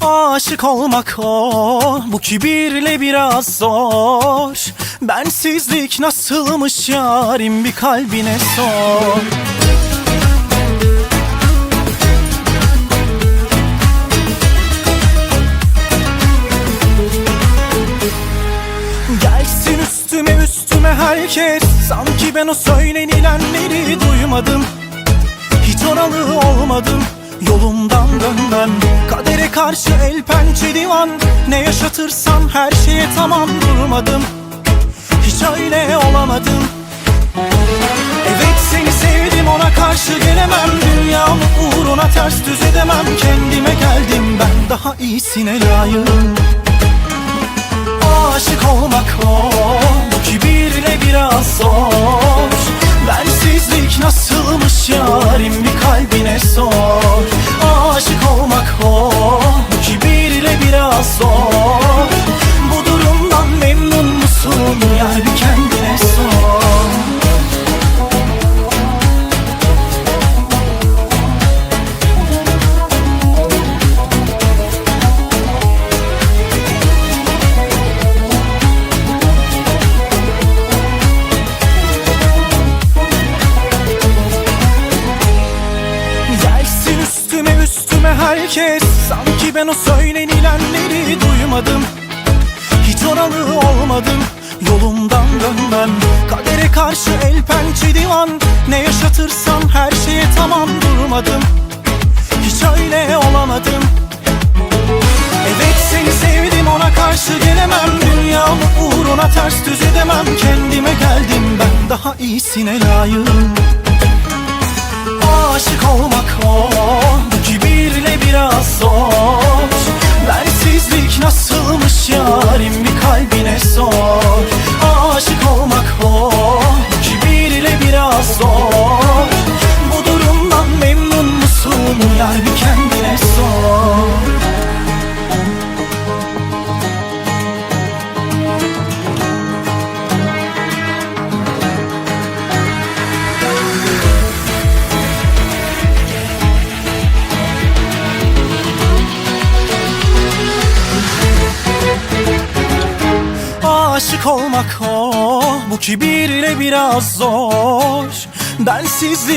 Aşık olmak o Bu kibirle biraz zor. Bensizlik nasılmış yarim bir kalbine sor. Gelsin üstüme üstüme herkes. Sanki ben o söylenilenleri duymadım. Hiç oralı olmadım Yolumdan dönmem Kadere karşı el pençe divan. Ne yaşatırsam her şeye tamam. Durmadım. Hiç öyle olamadım. Evet seni sevdim ona karşı gelemem. Dünyamı uğruna ters düz edemem. Kendime geldim ben daha iyisine layığım. Aşık olmak o Bu kibirle biraz zor. Bensizlik nasılmış yarim bir kalbine sor herkes. Sanki ben o söylenilenleri duymadım. Hiç oralı olmadım. Yolumdan dönmem. Kadere karşı el pençe divan. Ne yaşatırsam her şeye tamam durmadım. Hiç öyle olamadım. Evet seni sevdim ona karşı gelemem. Dünyamı uğruna ters düz edemem. Kendime geldim ben daha iyisine layığım Aşık olmak o Bu kibirle biraz zor. Bensizlik